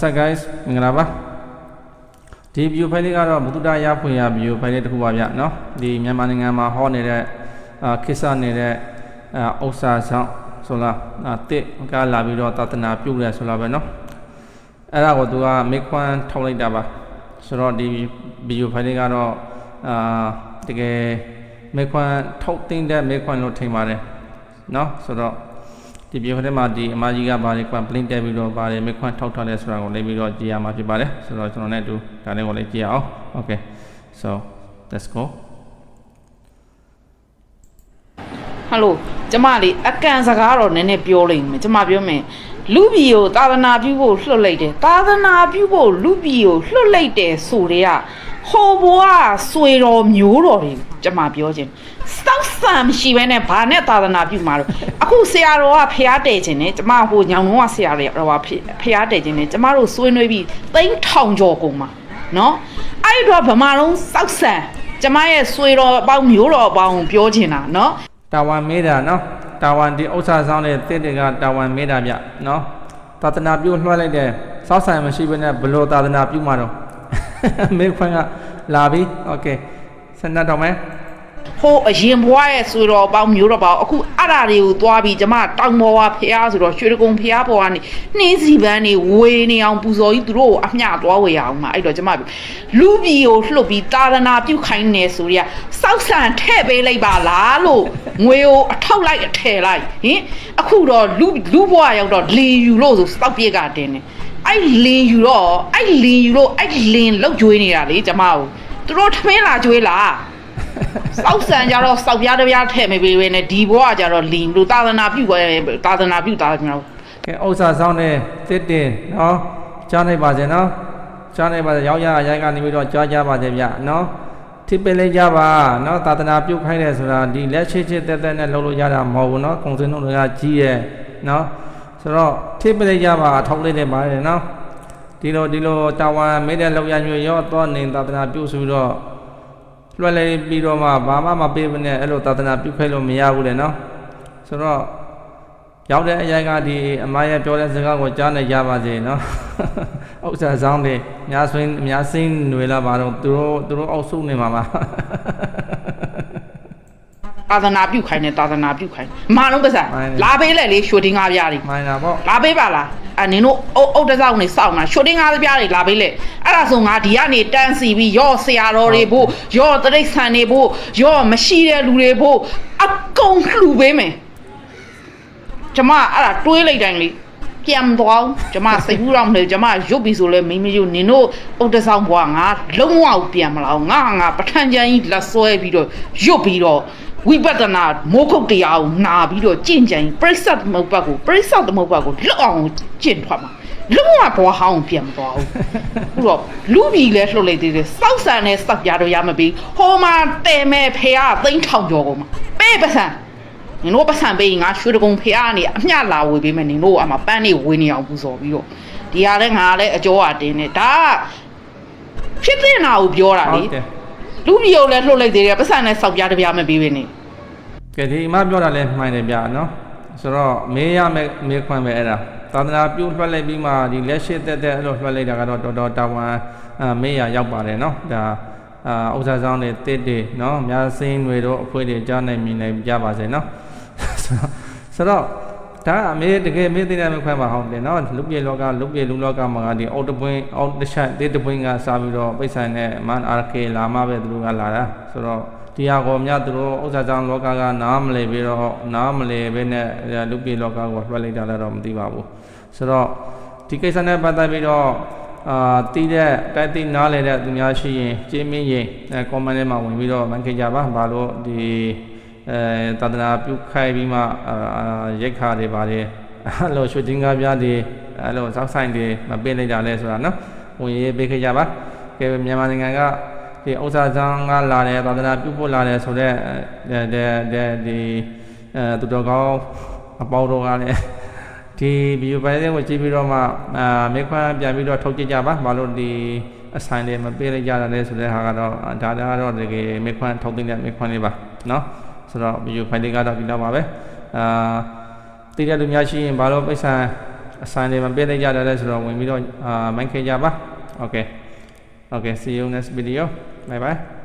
What's up guys မင်္ဂလာပါဒီ view file လေးကတော့ဘုဒ္ဓရဖွင့်ရ view file လေးတစ်ခုပါဗျเนาะဒီမြန်မာနိုင်ငံမှာဟောနေတဲ့အာခိစ္စနေတဲ့အာဥစ္စာဆောင်ဆိုလားအာတစ်ကလာပြီးတော့တသနာပြုတ်ရဲဆိုလားပဲเนาะအဲ့ဒါကိုသူကမေခွန်းထုတ်လိုက်တာပါဆိုတော့ဒီ view file လေးကတော့အာတကယ်မေခွန်းထုတ်တင်တဲ့မေခွန်းလို့ထင်ပါတယ်เนาะဆိုတော့ ဒီပြေဖက်မှာဒီအမကြီးကဘာလေး complaint တက်ပြီးတော့ပါတယ်မခွန်းထောက်ထားလဲဆိုတာကိုလည်းပြီးတော့ကြည့်ရမှာဖြစ်ပါတယ်ဆိုတော့ကျွန်တော်လည်းအတူဒါလေးကိုလည်းကြည့်ရအောင် okay so let's go ဟယ်လိုကျမလေးအကန်စကားတော့နည်းနည်းပြောလိမ့်မယ်ကျမပြောမယ်လူပြည်ကိုသာသနာပြုဖို့လွှတ်လိုက်တယ်သာသနာပြုဖို့လူပြည်ကိုလွှတ်လိုက်တယ်ဆိုတဲ့က ဟိုဘွားဆွေတော်မျိုးတော်တွေကျမပြောခြင်းစောက်ဆံမရှိဘဲနဲ့ဘာနဲ့သာသနာပြုမှာတော့အခုဆရာတော်ကဖျားတယ်ခြင်းနဲ့ကျမဟိုညောင်လုံးကဆရာတော်ကဖျားတယ်ခြင်းနဲ့ကျမတို့ဆွေးနွေးပြီးသိန်းထောင်ကျော်ကုန်မှာနော်အဲ့တော့ဗမာလုံးစောက်ဆံကျမရဲ့ဆွေတော်အပေါင်းမျိုးတော်အပေါင်းကိုပြောချင်တာနော်တာဝန်မေးတာနော်တာဝန်ဒီဥစ္စာဆောင်တဲ့တစ်တွေကတာဝန်မေးတာဗျနော်သာသနာပြုလွှတ်လိုက်တဲ့စောက်ဆိုင်မရှိဘဲနဲ့ဘလို့သာသနာပြုမှာတော့ မေခွန်းကလာပြီ okay စနတ်တော်မယ်ဟိုအရင်ဘွားရဲ့ဆွေတော်ပေါင်းမျိုးတော်ပေါင်းအခုအဲ့ဓာတွေကိုသွားပြီးကျမတောင်ပေါ်ဝါဖះဆိုတော့ရွှေတကုံဖះပေါ်ကနေနှင်းစီပန်းနေဝေနေအောင်ပူဇော်ကြီးသူတို့ကိုအမျှသွားဝေရအောင်မှာအဲ့တော့ကျမပြောလူပြည်ကိုလှုပ်ပြီးသာသနာပြုခိုင်းနေဆိုရစောက်ဆန်ထဲ့ပေးလိုက်ပါလားလို့ငွေကိုအထောက်လိုက်အထယ်လိုက်ဟင်အခုတော့လူလူဘွားရောက်တော့လေယူလို့ဆိုစောက်ပြေကတင်နေ အဲ့လင်ယူတော့အဲ့လင်ယူလို့အဲ့လင်လောက်ကျွေးနေတာလေကျမကိုသူတို့ထမင်းလာကျွေးလားစောက်ဆန်ကြတော့စောက်ပြားတစ်ပြားထည့်မပေးဘဲနဲ့ဒီဘွားကကြတော့လီလို့သာသနာပြုပဲသာသနာပြုတာကျွန်တော်ကဲဥစ္စာဆောင်တဲ့တစ်တင်နော်ကြားနိုင်ပါစေနော်ကြားနိုင်ပါစေရောက်ရအရိုက်ကနေပြီးတော့ကြားကြပါစေဗျနော်ထိပင်လေးကြပါနော်သာသနာပြုတ်ခိုင်းတယ်ဆိုတာဒီလက်ရှိချစ်တက်တက်နဲ့လှုပ်လို့ရတာမဟုတ်ဘူးနော်ကုံစင်းတို့တွေကကြီးရဲ့နော် ဆိုတော့ထိပင်လေးကြပါအထောက်လေးနဲ့ပါတယ်နော်ဒီလိုဒီလိုတာဝန်မေးတဲ့လောက်ရညွှန်ရောတော့နေသာသနာပြုတ်ဆိုပြီးတော့လွှဲလိုက်ပြီးတော့မှဘာမှမပေးဘဲနဲ့အဲ့လိုသာသနာပြုတ်ခိုင်းလို့မရဘူးလေနော်ဆိုတော့ရောက်တဲ့အရိုက်ကဒီအမရဲ့ပြောတဲ့စကားကိုကြားနေကြပါစေနော်ဥစ္စာဆောင်တွေများဆွင်းများစင်းတွေလာပါတော့သူတို့သူတို့အောက်ဆုနေမှာပါ သာသနာပြုခိုင်းတယ်သာသနာပြုခိုင်းအမာလုံးပစံလာပေးလေလေရွှေတင်းကားပြားတွေမိုင်းတာပေါ့လာပေးပါလားအဲနင်တို့အုတ်အုတ်တစ်စောင်းနေစောင့်တာရွှေတင်းကားပြားတွေလာပေးလေအဲ့ဒါဆိုငါဒီကနေတန်းစီပြီးရော့ဆရာတော်တွေဖို့ရော့တရိတ်ဆန်တွေဖို့ရော့မရှိတဲ့လူတွေဖို့အကုန်လှူပေးမယ်ကျမအဲ့ဒါတွေးလိုက်တိုင်းလေပြန်သွားအောင်ကျမစိတ်ကူးတော့မလို့ကျမရုပ်ပြီဆိုလဲမိမရုပ်နင်တို့အုတ်တဆောင်ဘွားငါလုံးဝပြန်မလာအောင်ငါငါပထန်ချန်ကြီးလက်ဆွဲပြီးတော့ရုပ်ပြီးတော့ ဝိပဿနာမိုးခုတ်တရားကိုနာပြီးတော့ကြင့်ကြံပြိဿတ်သမုတ်ပတ်ကိုပြိဿတ်သမုတ်ပတ်ကိုလွတ်အောင်ကျင့်ထွက်မှာလုံးဝဘွားဟောင်းပြန်မသွားဘူးခုတော့လူပြည်လဲလှုပ်လိုက်သေးတယ်စောက်ဆန်နဲ့စောက်ပြတော့ရမပြီးဟိုမှာတဲမဲ့ဖေကသိန်းထောင်ကျော်ကုန်မှာပေးပစံနင်တို့ပတ်စံပေးရင်ငါရွှေတကုံဖះကနေအမျှလာဝေပေးမယ်နင်တို့အမှပန်းနေဝေနေအောင်ပူဇော်ပြီးတော့ဒီဟာလဲငါလဲအကျော်အတင်းနေဒါကဖြစ်တဲ့နာကိုပြောတာလေ ဟုတ်တယ်လူပြည်ကိုလဲလှုပ်လိုက်သေးတယ်ပတ်စံနဲ့စောက်ပြားတစ်ပြားမပေးဘဲနေကဲဒီအမပြောတာလဲမှန်တယ်ဗျနော်ဆိုတော့မေးရမယ်မေးခွန်းပဲအဲ့ဒါသာသနာပြုလွှတ်လိုက်ပြီးမှဒီလက်ရှိတက်တက်အဲ့လိုလွှတ်လိုက်တာကတော့တော်တော်တာဝန်အာမေးရရောက်ပါတယ်နော်ဒါအာဥစ္စာဆောင်တွေတစ်တွေနော်အများစင်းတွေတော့အခွေးတွေကြားနိုင်မြင်နိုင်ကြပါစေနော်ဆိုတော့ ဒါအမေတကယ်မေးသိတယ်မခွဲပါဟုတ်တယ်နော်လူပြေလောကလူပြေလူလောကမှာဒီအောက်တပွင်းအောက်တစ်ချက်တေးတပွင်းကစားပြီးတော့ပိတ်ဆိုင်နဲ့မန်အာကေလာမပဲသူတို့ကလာတာဆိုတော့ဒီဟာကိုမြတ်သူတို့ဥစ္စာကြောင့်လောကကနားမလဲပြီးတော့နားမလဲပဲနဲ့လူပြေလောကကိုလွှတ်လိုက်တာလည်းတော့မသိပါဘူးဆိုတော့ဒီကိစ္စနဲ့ပတ်သက်ပြီးတော့အာတီးတဲ့တိုက်တိနားလေတဲ့သူများရှိရင်ကြေးမင်းရင်အဲ comment ထဲမှာဝင်ပြီးတော့မန်ခင်ကြပါဘာလို့ဒီ အဲတဒနာပြုခိုင်းပြီးမှအာရိတ်ခါတွေပါတယ်အဲ့လိုရွှေတင်းကားပြားတွေအဲ့လိုစောက်ဆိုင်တွေမပေးလိုက်တာလဲဆိုတာနော်ဝင်ရေးပေးခဲ့ကြပါကဲမြန်မာနိုင်ငံကဒီဥစ္စာဆောင်ကလာတယ်တဒနာပြုဖို့လာတယ်ဆိုတော့တဲ့တဲ့ဒီအဲသူတော်ကောင်းအပေါတော်ကလည်းဒီဗီဒီယိုပိုင်းလေးကိုကြည့်ပြီးတော့မှအာမေခွန်းပြန်ပြီးတော့ထုတ်ကြည့်ကြပါဘာလို့ဒီအဆိုင်တွေမပေးလိုက်ကြတာလဲဆိုတဲ့ဟာကတော့ဒါကတော့တကယ်မေခွန်းထုတ်တဲ့မေခွန်းလေးပါနော် ဆိုတော့ဗီဒီယိုဖိုင်လေးကတော့ဒီလောက်ပါပဲအာတည်တဲ့လူများရှိရင်ဘာလို့ပိတ်ဆံအဆိုင်တွေမပေးလိုက်ကြတယ်လဲဆိုတော့ဝင်ပြီးတော့အာမိုက်ခဲ့ကြပါ okay okay see you next video bye bye